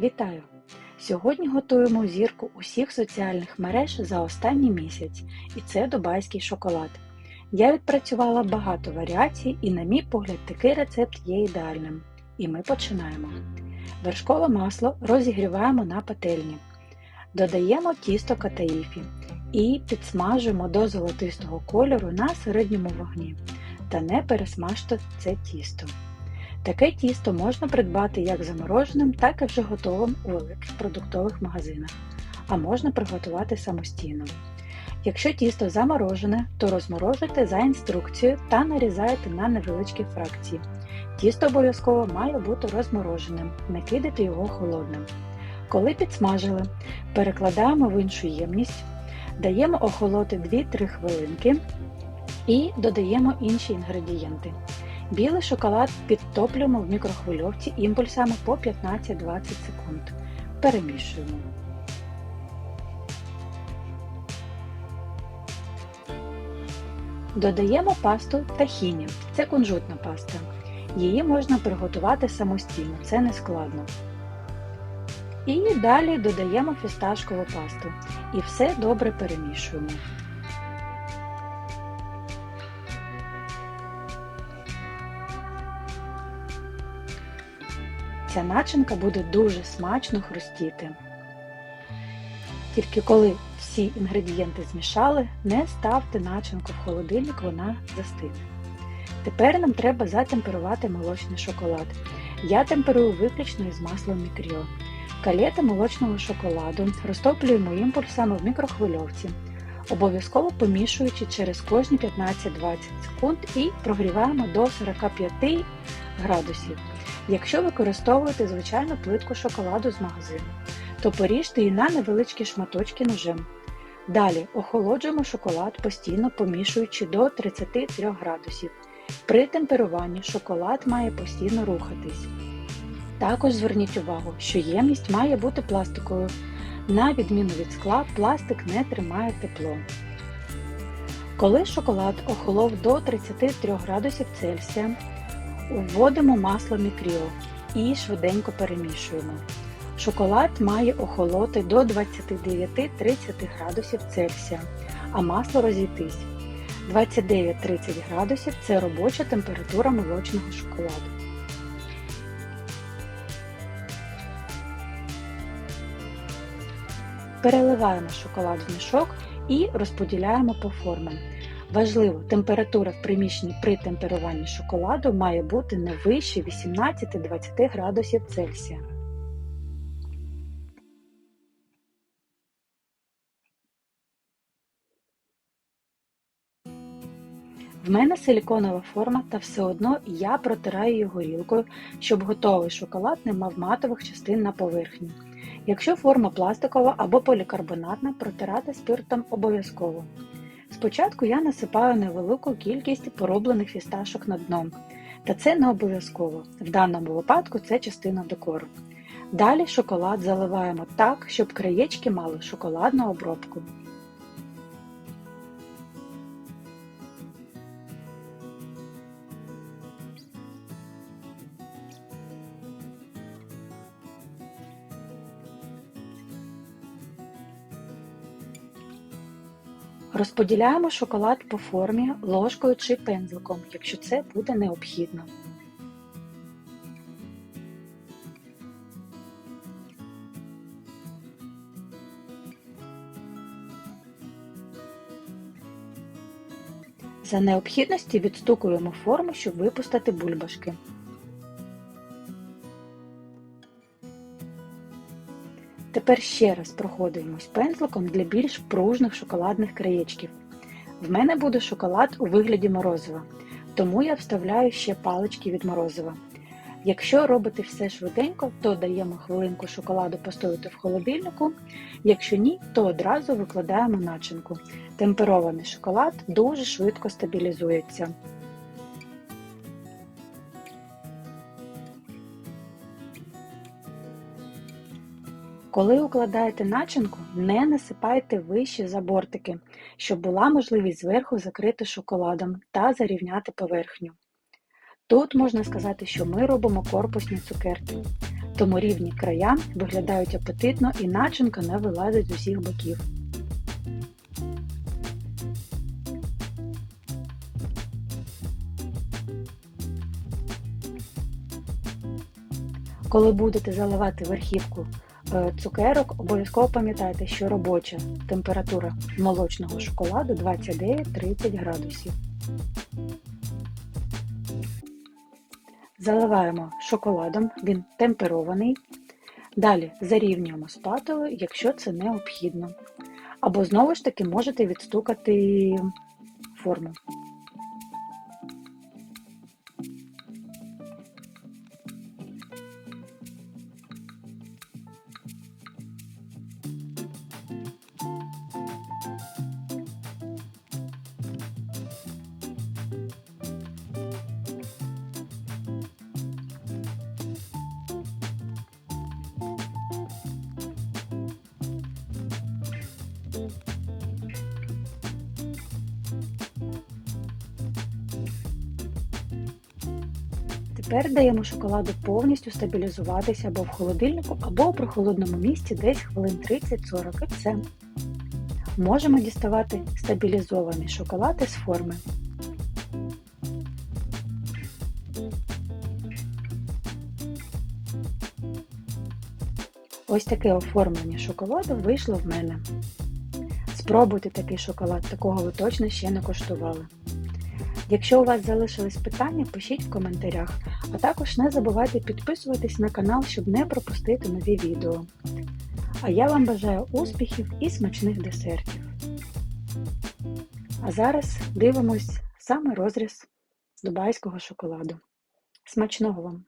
Вітаю! Сьогодні готуємо зірку усіх соціальних мереж за останній місяць, і це дубайський шоколад. Я відпрацювала багато варіацій, і, на мій погляд, такий рецепт є ідеальним. І ми починаємо. Вершкове масло розігріваємо на пательні. Додаємо тісто катаїфі і підсмажуємо до золотистого кольору на середньому вогні та не пересмажте це тісто. Таке тісто можна придбати як замороженим, так і вже готовим у великих продуктових магазинах, а можна приготувати самостійно. Якщо тісто заморожене, то розморожуйте за інструкцією та нарізайте на невеличкі фракції. Тісто обов'язково має бути розмороженим, не кидайте його холодним. Коли підсмажили, перекладаємо в іншу ємність, даємо охолоти 2-3 хвилинки і додаємо інші інгредієнти. Білий шоколад підтоплюємо в мікрохвильовці імпульсами по 15-20 секунд. Перемішуємо. Додаємо пасту тахіні. Це кунжутна паста. Її можна приготувати самостійно, це не складно. І далі додаємо фісташкову пасту. І все добре перемішуємо. Ця начинка буде дуже смачно хрустіти. Тільки коли всі інгредієнти змішали, не ставте начинку в холодильник, вона застигне. Тепер нам треба затемперувати молочний шоколад. Я темперую виключно із маслом мікріо. Калети молочного шоколаду розтоплюємо імпульсами в мікрохвильовці, обов'язково помішуючи через кожні 15-20 секунд і прогріваємо до 45 градусів. Якщо використовуєте звичайну плитку шоколаду з магазину, то поріжте її на невеличкі шматочки ножем. Далі охолоджуємо шоколад, постійно помішуючи до 33 градусів. При темперуванні шоколад має постійно рухатись. Також зверніть увагу, що ємність має бути пластиковою. На відміну від скла, пластик не тримає тепло. Коли шоколад охолов до 33 градусів Цельсія, Вводимо масло мікріо і швиденько перемішуємо. Шоколад має охолоти до 29-30 градусів Цельсія, а масло розійтись. 29-30 градусів це робоча температура молочного шоколаду. Переливаємо шоколад в мішок і розподіляємо по формам. Важливо, температура в приміщенні при темперуванні шоколаду має бути не вище 18-20 градусів Цельсія. В мене силіконова форма, та все одно я протираю її горілкою, щоб готовий шоколад не мав матових частин на поверхні. Якщо форма пластикова або полікарбонатна, протирати спиртом обов'язково. Спочатку я насипаю невелику кількість пороблених фісташок на дно, та це не обов'язково. В даному випадку це частина декору. Далі шоколад заливаємо так, щоб краєчки мали шоколадну обробку. Розподіляємо шоколад по формі ложкою чи пензликом, якщо це буде необхідно. За необхідності відстукуємо форму, щоб випустити бульбашки. Тепер ще раз проходимось пензликом для більш пружних шоколадних краєчків. В мене буде шоколад у вигляді морозива, тому я вставляю ще палички від морозива. Якщо робити все швиденько, то даємо хвилинку шоколаду постояти в холодильнику. Якщо ні, то одразу викладаємо начинку. Темперований шоколад дуже швидко стабілізується. Коли укладаєте начинку, не насипайте вище за бортики, щоб була можливість зверху закрити шоколадом та зарівняти поверхню. Тут можна сказати, що ми робимо корпусні цукерки. тому рівні края виглядають апетитно і начинка не вилазить з усіх боків. Коли будете заливати верхівку цукерок, обов'язково пам'ятайте, що робоча температура молочного шоколаду 29-30 градусів. Заливаємо шоколадом, він темперований. Далі зарівнюємо спатулою, якщо це необхідно. Або знову ж таки можете відстукати форму. Тепер даємо шоколаду повністю стабілізуватися або в холодильнику, або у прохолодному місці десь хвилин 30-40 і все. Можемо діставати стабілізований шоколад із форми. Ось таке оформлення шоколаду вийшло в мене. Спробуйте такий шоколад, такого ви точно ще не коштували. Якщо у вас залишились питання, пишіть в коментарях, а також не забувайте підписуватись на канал, щоб не пропустити нові відео. А я вам бажаю успіхів і смачних десертів. А зараз дивимось саме розріз дубайського шоколаду. Смачного вам!